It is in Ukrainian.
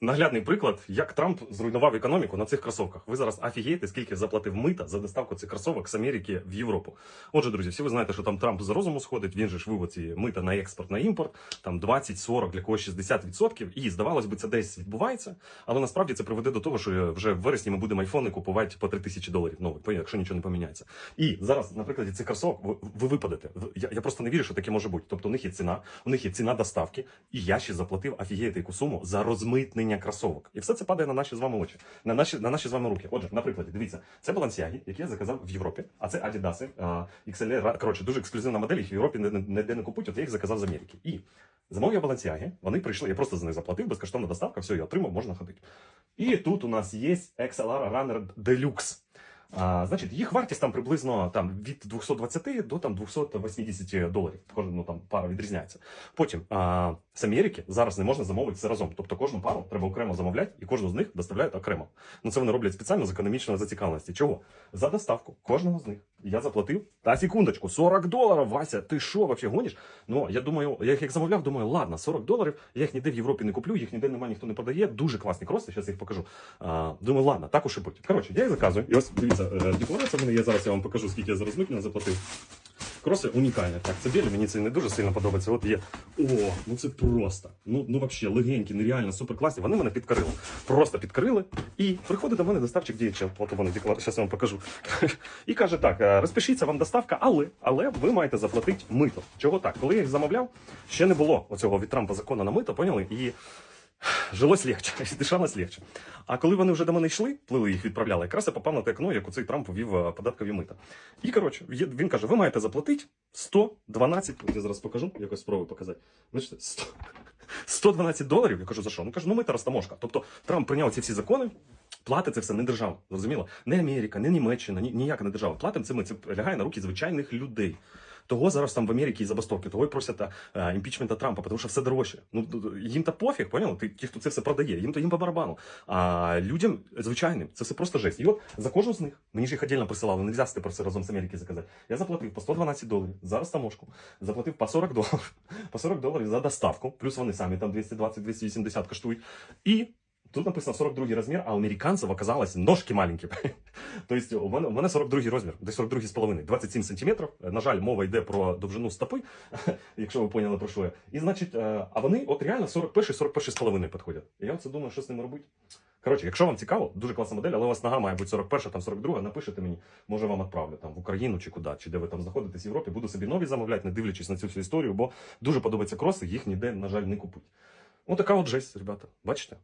Наглядний приклад, як Трамп зруйнував економіку на цих кросовках. Ви зараз офігієте, скільки заплатив мита за доставку цих кросовок з Америки в Європу. Отже, друзі, всі ви знаєте, що там Трамп з розуму сходить. Він же ж вивод ці мита на експорт, на імпорт, там 20, 40, для когось 60%. І здавалось би, це десь відбувається. Але насправді це приведе до того, що вже в вересні ми будемо айфони купувати по 3 тисячі доларів нових, якщо нічого не поміняється. І зараз, на прикладі цих кросовок, ви, ви випадете. Я, я просто не вірю, що таке може бути. Тобто, у них є ціна, у них є ціна доставки, і я ще заплатив офігієте яку суму за розмитнення кросовок. І все це падає на наші з вами очі, на наші, на наші з вами руки. Отже, наприклад, дивіться, це Balenciaga, які я заказав в Європі, а це Adidas, а, XLR, коротше, дуже ексклюзивна модель, їх в Європі ніде не купують, от я їх заказав з Америки. І замовив я Balenciaga, вони прийшли, я просто за них заплатив, безкоштовна доставка, все, я отримав, можна ходити. І тут у нас є XLR Runner Deluxe. А, значить, їх вартість там приблизно там, від 220 до там, 280 доларів. Кожен ну, там, пара відрізняється. Потім а, з Америки зараз не можна замовити все разом. Тобто кожну пару треба окремо замовляти, і кожну з них доставляють окремо. Ну це вони роблять спеціально з економічної зацікавленості. Чого? За доставку кожного з них я заплатив. Та секундочку, 40 доларів, Вася, ти що, вообще гониш? Ну я думаю, я їх як замовляв, думаю, ладно, 40 доларів. Я їх ніде в Європі не куплю, їх ніде немає, ніхто не продає. Дуже класні кроси, зараз їх покажу. А, думаю, ладно, так уж і будь. Коротше, я їх заказую. І ось дивіться, е, декларація в мене є. Зараз я вам покажу, скільки я зараз митня заплатив. Кроси унікальні. Так, це білі, мені це не дуже сильно подобається. От є. О, ну це просто. Ну, ну взагалі, легенькі, нереально, суперкласні. Вони мене підкорили. Просто підкорили. І приходить до мене доставчик DHL. От мене декларація, зараз я вам покажу. І каже: так, е, розпишіться вам доставка, але, але ви маєте заплатити мито. Чого так? Коли я їх замовляв, ще не було оцього від Трампа закону на мито, поняли? І жилось легче, дишалось легче. А коли вони вже до мене йшли, плили їх відправляли, якраз я попав на те окно, як у цей Трамп ввів е, податкові мита. І коротше, він каже: ви маєте заплатити 112, от я зараз покажу, якось спробую показати. Бачите, 100, 112 доларів. Я кажу, за що? Ну кажу, ну мита розтаможка. Тобто Трамп прийняв ці всі закони. Платить це все не держава, зрозуміло? Не Америка, не Німеччина, ні, ніяка не держава. Платимо це ми, це лягає на руки звичайних людей. Того зараз там в Америці і забастовки, того і просять імпічмента Трампа, тому що все дорожче. Ну їм то пофіг, поняв? Ті, хто це все продає, їм то їм по барабану. А людям звичайним це все просто жесть. І от за кожну з них мені ж їх отдельно присилали, не взяти тепер все разом з Америки заказати. Я заплатив по 112 доларів за розтаможку, заплатив по 40 доларів, по 40 доларів за доставку, плюс вони самі там 220-280 коштують. І Тут написано 42 розмір, а у американців оказалось ножки маленькі. тобто у мене, у мене 42 розмір, десь 42 з половиною, 27 сантиметрів. На жаль, мова йде про довжину стопи, якщо ви поняли про що я. І значить, е, а вони от реально 41 41 з половиною підходять. І я оце думаю, що з ними робити. Коротше, якщо вам цікаво, дуже класна модель, але у вас нога має бути 41, там 42, напишете мені, може вам відправлю там в Україну чи куди, чи де ви там знаходитесь в Європі. Буду собі нові замовляти, не дивлячись на цю всю історію, бо дуже подобаються кроси, їх ніде, на жаль, не купуть. Ось така от жесть, ребята. Бачите?